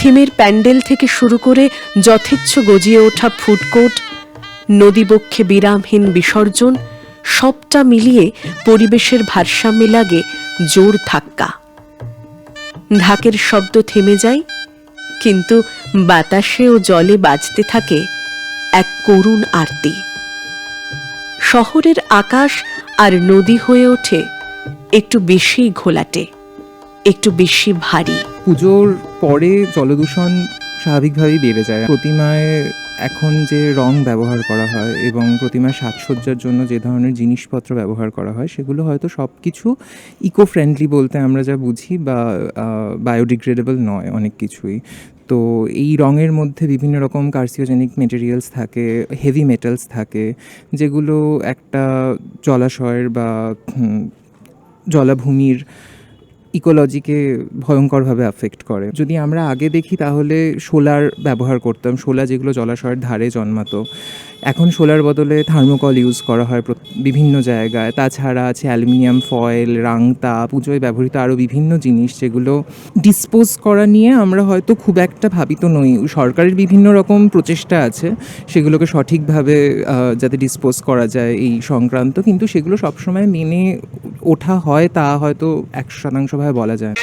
থিমের প্যান্ডেল থেকে শুরু করে যথেচ্ছ গজিয়ে ওঠা ফুডকোর্ট নদীবক্ষে বিরামহীন বিসর্জন, সবটা মিলিয়ে পরিবেশের ভারসাম্যে লাগে জোর ধাক্কা। ঢাকের শব্দ থেমে যায়, কিন্তু বাতাসে ও জলে বাজতে থাকে এক করুণ আরতি। শহরের আকাশ আর নদী হয়ে ওঠে একটু বেশি ঘোলাটে। একটু বেশি ভারী। পুজোর পরে জলদূষণ স্বাভাবিকভাবেই বেড়ে যায়। প্রতিমায় এখন যে রং ব্যবহার করা হয় এবং প্রতিমার সাজসজ্জার জন্য যে ধরনের জিনিসপত্র ব্যবহার করা হয়, সেগুলো হয়তো সব কিছু ইকো ফ্রেন্ডলি বলতে আমরা যা বুঝি বা বায়োডিগ্রেডেবল নয় অনেক কিছুই। তো এই রঙের মধ্যে বিভিন্ন রকম কার্সিওজেনিক মেটেরিয়ালস থাকে হেভি মেটালস থাকে, যেগুলো একটা জলাশয়ের বা জলাভূমির ইকোলজিকে ভয়ঙ্করভাবে আফেক্ট করে। যদি আমরা আগে দেখি, তাহলে সোলার ব্যবহার করতাম। সোলা যেগুলো জলাশয়ের ধারে জন্মাতো। এখন সোলার বদলে থার্মোকল ইউজ করা হয় বিভিন্ন জায়গায়। তাছাড়া আছে অ্যালুমিনিয়াম, ফয়েল রাংতা পুজোয় ব্যবহৃত আরও বিভিন্ন জিনিস যেগুলো ডিসপোজ করা নিয়ে আমরা হয়তো খুব একটা ভাবিত নই। সরকারের বিভিন্ন রকম প্রচেষ্টা আছে, সেগুলোকে সঠিকভাবে যাতে ডিসপোজ করা যায় এই সংক্রান্ত। কিন্তু সেগুলো সবসময় মেনে ওঠা হয় তা হয়তো একশো শতাংশভাবে বলা যায়।